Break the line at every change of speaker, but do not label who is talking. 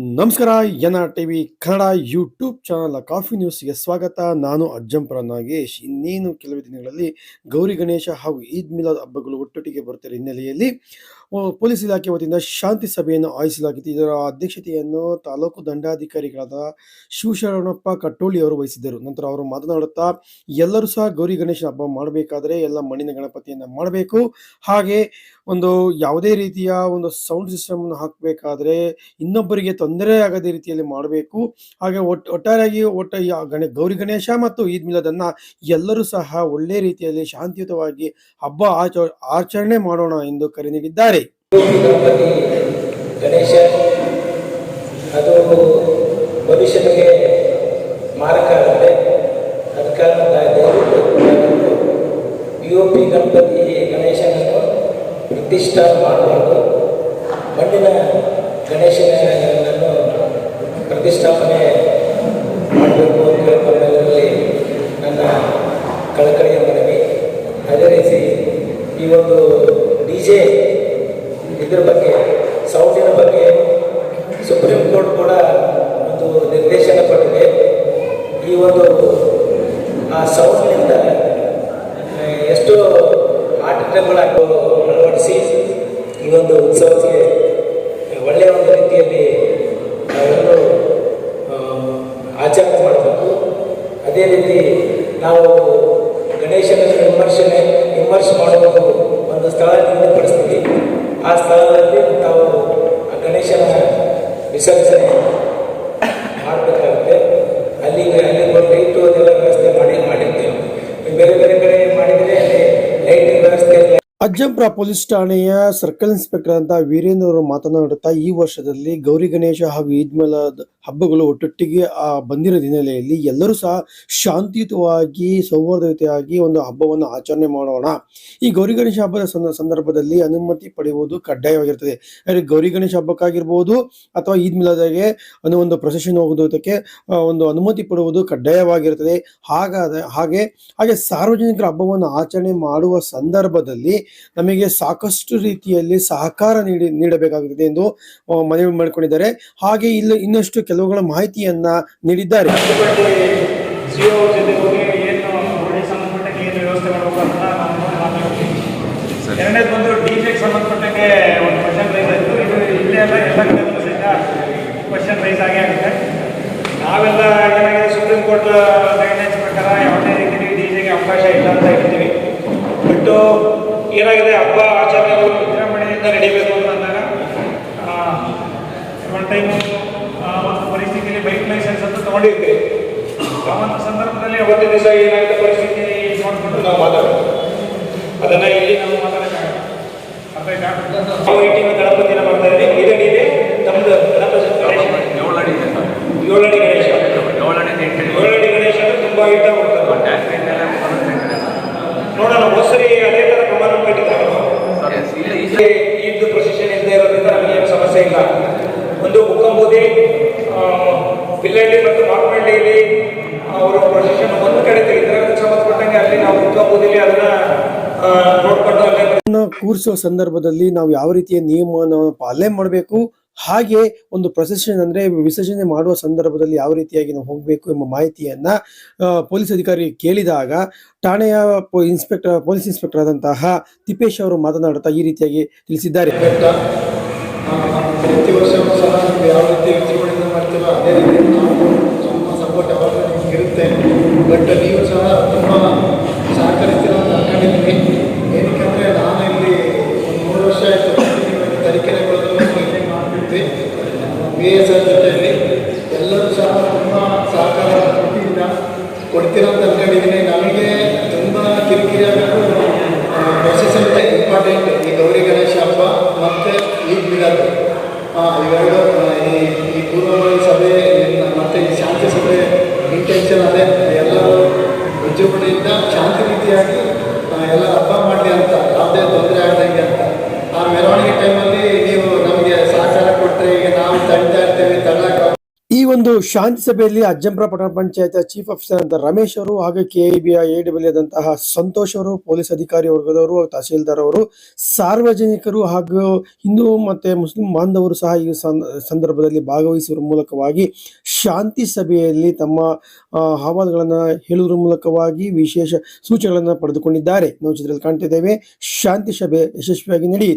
ನಮಸ್ಕಾರ, N R T V Kannada YouTube channel coffee ನ್ಯೂಸ್ಗೆ ಸ್ವಾಗತ. ನಾನು ಅಜ್ಜಂಪುರ ನಾಗೇಶ್ ಇನ್ನೇನು ಕೆಲವು ದಿನಗಳಲ್ಲಿ ಗೌರಿ ಗಣೇಶ ಹಾಗೂ ಈದ್ ಮಿಲಾದ್ ಹಬ್ಬಗಳು ಒಟ್ಟೊಟ್ಟಿಗೆ ಬರುತ್ತಿರುವ ಹಿನ್ನೆಲೆಯಲ್ಲಿ ಪೊಲೀಸ್ ಇಲಾಖೆ ವತಿಯಿಂದ ಶಾಂತಿ ಸಭೆಯನ್ನು ಆಯೋಜಿಸಲಾಗಿತ್ತು. ಇದರ ಅಧ್ಯಕ್ಷತೆಯನ್ನು ತಾಲೂಕು ದಂಡಾಧಿಕಾರಿಗಳಾದ ಶಿವಶರಣಪ್ಪ ಕಟ್ಟೋಳಿ ಅವರು ವಹಿಸಿದ್ದರು. ನಂತರ ಅವರು ಮಾತನಾಡುತ್ತಾ, ಎಲ್ಲರೂ ಸಹ ಗೌರಿ ಗಣೇಶ ಹಬ್ಬ ಮಾಡಬೇಕಾದರೆ ಎಲ್ಲ ಮಣ್ಣಿನ ಗಣಪತಿಯನ್ನು ಮಾಡಬೇಕು. ಹಾಗೆ ಒಂದು ಯಾವುದೇ ರೀತಿಯ ಒಂದು ಸೌಂಡ್ ಸಿಸ್ಟಮ್ ಹಾಕಬೇಕಾದ್ರೆ ಇನ್ನೊಬ್ಬರಿಗೆ ತೊಂದರೆ ಆಗದ ರೀತಿಯಲ್ಲಿ ಮಾಡಬೇಕು. ಹಾಗೆ ಒಟ್ಟು ಒಟ್ಟಾರೆಯಾಗಿ ಒಟ್ಟ ಗಣ, ಗೌರಿ ಗಣೇಶ ಮತ್ತು ಈದ್ ಮಿಲದನ್ನ ಎಲ್ಲರೂ ಸಹ ಒಳ್ಳೆ ರೀತಿಯಲ್ಲಿ ಶಾಂತಿಯುತವಾಗಿ ಹಬ್ಬ ಆಚ, ಆಚರಣೆ ಮಾಡೋಣ ಎಂದು ಕರೆ ನೀಡಿದ್ದಾರೆ.
ಗಣೇಶ, ಅದು ಭವಿಷ್ಯಕ್ಕೆ ನಿರ್ದಿಷ್ಟ ಮಾಡಬಾರ್ದು ಮಣ್ಣಿನ ಗಣೇಶನನ್ನು ಪ್ರತಿಷ್ಠಾಪನೆ ಮಾಡಬೇಕು ಅಂತ ಹೇಳ್ಕೊಂಡಲ್ಲಿ ನನ್ನ ಕಳಕಳಿಯ ಮನವಿ. ಅದೇ ರೀತಿ ಈ ಒಂದು ಡಿ ಜೆ ಇದ್ರ ಬಗ್ಗೆ ಸೌಂಡಿನ ಬಗ್ಗೆ ಸುಪ್ರೀಂ ಕೋರ್ಟ್ ಕೂಡ ಒಂದು ನಿರ್ದೇಶನ ಕೊಟ್ಟಿದೆ ಈ ಒಂದು ಆ ಸೌಂಡ್ನಿಂದ ಆ, ಎಷ್ಟೋ ಆಟಗಳಾಗಿ ಅಳವಡಿಸಿ ಒಂದು ಉತ್ಸವಕ್ಕೆ ಒಳ್ಳೆಯ ಒಂದು ರೀತಿಯಲ್ಲಿ ನಾವೆಲ್ಲರೂ ಆಚರಣೆ ಮಾಡಬೇಕು. ಅದೇ ರೀತಿ ನಾವು ಗಣೇಶನ ವಿಮರ್ಶನೆ, ವಿಮರ್ಶೆ ಮಾಡುವ ಒಂದು ಸ್ಥಳ ನಿಗದಿಪಡಿಸ್ತೀವಿ ಆ ಸ್ಥಳದಲ್ಲಿ ತಾವು ಗಣೇಶನ ವಿಸರ್ಜನೆ ಮಾಡಬೇಕಾಗುತ್ತೆ.
ಅಜ್ಜಂಪುರ ಪೊಲೀಸ್ ಠಾಣೆಯ ಸರ್ಕಲ್ ಇನ್ಸ್ಪೆಕ್ಟರ್ ಅಂತ ವೀರೇಂದ್ರ ಅವರು ಮಾತನಾಡುತ್ತಾ ಈ ವರ್ಷದಲ್ಲಿ ಗೌರಿ ಗಣೇಶ ಹಾಗೂ ಈದ್ ಮಿಲಾದ್ ಹಬ್ಬಗಳು ಒಟ್ಟೊಟ್ಟಿಗೆ, ಆ, ಬಂದಿರೋ ಹಿನ್ನೆಲೆಯಲ್ಲಿ ಎಲ್ಲರೂ ಸಹ ಶಾಂತಿಯುತವಾಗಿ, ಸೌಹಾರ್ದಯುತವಾಗಿ ಒಂದು ಹಬ್ಬವನ್ನು ಆಚರಣೆ ಮಾಡೋಣ. ಈ ಗೌರಿ ಗಣೇಶ ಹಬ್ಬದ ಸಂದ- ಸಂದರ್ಭದಲ್ಲಿ ಅನುಮತಿ ಪಡೆಯುವುದು ಕಡ್ಡಾಯವಾಗಿರ್ತದೆ ಅಂದರೆ ಗೌರಿ ಗಣೇಶ ಹಬ್ಬಕ್ಕಾಗಿರ್ಬೋದು ಅಥವಾ ಈದ್ ಮಿಲಾದಾಗೆ ಒಂದು ಪ್ರೊಸೆಷನ್ ಹೋಗೋದಕ್ಕೆ ಒಂದು ಅನುಮತಿ ಪಡುವುದು ಕಡ್ಡಾಯವಾಗಿರ್ತದೆ ಹಾಗಾದ, ಹಾಗೆ ಹಾಗೆ ಸಾರ್ವಜನಿಕರ ಹಬ್ಬವನ್ನು ಆಚರಣೆ ಮಾಡುವ ಸಂದರ್ಭದಲ್ಲಿ ನಮಗೆ ಸಾಕಷ್ಟು ರೀತಿಯಲ್ಲಿ ಸಹಕಾರ ನೀಡಿ, ನೀಡಬೇಕಾಗುತ್ತದೆ ಎಂದು ಮನವಿ ಮಾಡಿಕೊಂಡಿದ್ದಾರೆ. ಹಾಗೆ ಇಲ್ಲಿ ಇನ್ನಷ್ಟು ಕೆಲವುಗಳ ಮಾಹಿತಿಯನ್ನ ನೀಡಿದ್ದಾರೆ.
ನಾವೆಲ್ಲ ಏನಾಗಿದೆ, ಸುಪ್ರೀಂ ಕೋರ್ಟ್ ಪ್ರಕಾರ ರೀತಿ ಡಿ ಜೆಗೆ ಅವಕಾಶ ಇಲ್ಲ ಅಂತ ಹೇಳ್ತೀವಿ. ಏನಾಗಿದೆ, ಹಬ್ಬ ಆಚರಣೆಗಳು ವಿಜೃಂಭಣೆಯಿಂದ ನಡೀಬೇಕು ಅಂತ ಅಂದಾಗ ಒನ್ ಟೈಮು ತೊಗೊಂಡಿರ್ತೀವಿ ಒಂದು ಸಂದರ್ಭದಲ್ಲಿ ಅವತ್ತಿನ ದಿವಸ ಏನಾಯ್ತು ಪರಿಸ್ಥಿತಿ ನೋಡ್ಕೊಂಡು ನಾವು ಮಾತಾಡೋದು. ಅದನ್ನ ಇಲ್ಲಿ ನಾವು ಮಾತಾಡೋಕ್ಕಾಗಲ್ಲ. ಇಟ್ಟಿನ ಗಣಪತಿನ ಮಾಡ್ತಾ ಇದ್ದೀವಿ. ಇದಡಿದೆ
ನಮ್ದು ಇದೆ ಸರ್.
ಏಳಡಿ ಗಣೇಶ.
ಏಳಡಿ ಎಂಟಡಿ
ಏಳಡಿ ಗಣೇಶ ಅಂದ್ರೆ ತುಂಬ ಇಟ್ಟ ಹೋಗ್ತದೆ. ನೋಡೋಣ ಹೊಸರಿ ಅದೇ ತರ ಪ್ರಮಾಣ ಇಟ್ಟಿದ್ದಾರೆ
ಸರ್, ಎಸ್ ಇಲ್ಲ ಈ
ಇಲ್ಲಿ ಈದ್ ಪ್ರೊಸೆಷನ್ ಇಲ್ಲದೆ ಇರೋದ್ರಿಂದ ನಮಗೆ ಏನು ಸಮಸ್ಯೆ ಇಲ್ಲ ಒಂದು ಬುಕ್ಕಂಬೂದಿ ಬಿಲ್ಲಳ್ಳಿ ಮತ್ತು ಮಾರ್ಪಳ್ಳಿಯಲ್ಲಿ ಅವರು ಪ್ರೊಸೆಷನ್ ಒಂದು ಕಡೆ ಅದಕ್ಕೆ ಸಂಬಂಧಪಟ್ಟಂಗೆ ಅಲ್ಲಿ ನಾವು ಬುಕ್ಕಂಬೂದಿಲಿ ಅದನ್ನ ನೋಡ್ಕೊಂಡು ಅಲ್ಲೇ
ಸಂದರ್ಭದಲ್ಲಿ ನಾವು ಯಾವ ರೀತಿಯ ನಿಯಮವನ್ನು ಪಾಲನೆ ಮಾಡಬೇಕು? ಹಾಗೆ ಒಂದು ಪ್ರೊಸೆಷನ್ ಅಂದ್ರೆ ವಿಸರ್ಜನೆ ಮಾಡುವ ಸಂದರ್ಭದಲ್ಲಿ ಯಾವ ರೀತಿಯಾಗಿ ನಾವು ಹೋಗಬೇಕು ಎಂಬ ಮಾಹಿತಿಯನ್ನ ಪೊಲೀಸ್ ಅಧಿಕಾರಿ ಕೇಳಿದಾಗ ಠಾಣೆಯ ಇನ್ಸ್ಪೆಕ್ಟರ್ ಪೊಲೀಸ್ ಇನ್ಸ್ಪೆಕ್ಟರ್ ಆದಂತಹ ತಿಪ್ಪೇಶ್ ಅವರು ಮಾತನಾಡುತ್ತಾ ಈ ರೀತಿಯಾಗಿ ತಿಳಿಸಿದ್ದಾರೆ.
ಪ್ರತಿ ವರ್ಷವೂ ಸಹ ನೀವು ಯಾವ ರೀತಿ ವಿಜೃಂಭಣೆಯಿಂದ ಮಾಡ್ತೀವೋ ಅದೇ ರೀತಿ ನಾವು ತುಂಬ ಸಪೋರ್ಟ್ ಯಾವಾಗಲೂ ನಿಮ್ಗೆ ಇರುತ್ತೆ. ಬಟ್ ನೀವು ಸಹ ತುಂಬ ಸಹಕರಿಸ್ತೀರ ಅಂತ ಅನ್ಕೊಂಡಿದ್ದೀನಿ ಏನಕ್ಕೆ ಅಂದರೆ ನಾನು ಇಲ್ಲಿ ಒಂದು ಮೂರು ವರ್ಷ ಆಯಿತು ತರೀಕೆರೆಗಳಲ್ಲಿ ಇಲ್ಲಿ ಮಾಡ್ತಿದ್ವಿ ಬಿ ಎಸ್ ಆರ್ ಜೊತೆಯಲ್ಲಿ ಎಲ್ಲರೂ ಸಹ ತುಂಬ ಸಹಕಾರ ಕೊಟ್ಟಿದ್ದೀರ ಕೊಡ್ತೀರ ಅಂತ ಅನ್ಕೊಂಡಿದ್ದೀನಿ ನಮಗೆ ತುಂಬ ಕಿರಿಕಿರಿ ಆಗಬೇಕು ಪ್ರೊಸೆಸ್ ಅಂತ ಇಂಪಾರ್ಟೆಂಟ್ ಈ ಗೌರಿ ಗಣೇಶ ಹಬ್ಬ ಮತ್ತು ಈದ್ ಮಿಲಾದ್ ಆ, ಇವೆರಡು ಆ, ಈ ಈ ಪೂರ್ವಭಾವಿ ಸಭೆ ಇನ್ನ ಮತ್ತು ಈ ಶಾಂತಿ ಸಭೆ ಇಂಟೆನ್ಷನ್ ಅದೇ ಎಲ್ಲರೂ ವಿಜೃಂಭಣೆಯಿಂದ ಶಾಂತಿ ರೀತಿಯಾಗಿ ಆ, ಎಲ್ಲ ಹಬ್ಬ ಮಾಡಲಿ ಅಂತ ಯಾವುದೇ ತೊಂದರೆ ಆಗದಂಗೆ ಅಂತ ಆ ಮೆರವಣಿಗೆ ಟೈಮಲ್ಲಿ ನೀವು ನಮಗೆ ಸಹಕಾರ ಕೊಟ್ಟರೆ ಈಗ ನಾವು ತಳ್ತಾ ಇರ್ತೀವಿ ತಳ್ಳಕ್ಕೆ
ಈ ಒಂದು ಶಾಂತಿ ಸಭೆಯಲ್ಲಿ ಅಜ್ಜಂಪುರ ಪಟ್ಟಣ ಪಂಚಾಯತ್ ಚೀಫ್ ಆಫೀಸರ್ ಅಂತ ರಮೇಶ್ ಅವರು ಹಾಗೂ ಎಡಬ್ಲ್ಯೂ ಆದಂತಹ ಸಂತೋಷ್ ಅವರು, ಪೊಲೀಸ್ ಅಧಿಕಾರಿ ವರ್ಗದವರು ತಹಸೀಲ್ದಾರ್ ಅವರು, ಸಾರ್ವಜನಿಕರು ಹಾಗೂ ಹಿಂದೂ ಮತ್ತೆ ಮುಸ್ಲಿಂ ಬಾಂಧವರು ಸಹ ಈ ಸಂದರ್ಭದಲ್ಲಿ ಭಾಗವಹಿಸುವ ಮೂಲಕವಾಗಿ ಶಾಂತಿ ಸಭೆಯಲ್ಲಿ ತಮ್ಮ ಅಹವಾಲುಗಳನ್ನ ಹೇಳುವುದರ ಮೂಲಕವಾಗಿ ವಿಶೇಷ ಸೂಚನೆಗಳನ್ನು ಪಡೆದುಕೊಂಡಿದ್ದಾರೆ. ನಾವು ಚಿತ್ರದಲ್ಲಿ ಕಾಣ್ತಿದ್ದೇವೆ ಶಾಂತಿ ಸಭೆ ಯಶಸ್ವಿಯಾಗಿ ನಡೆಯಿತು.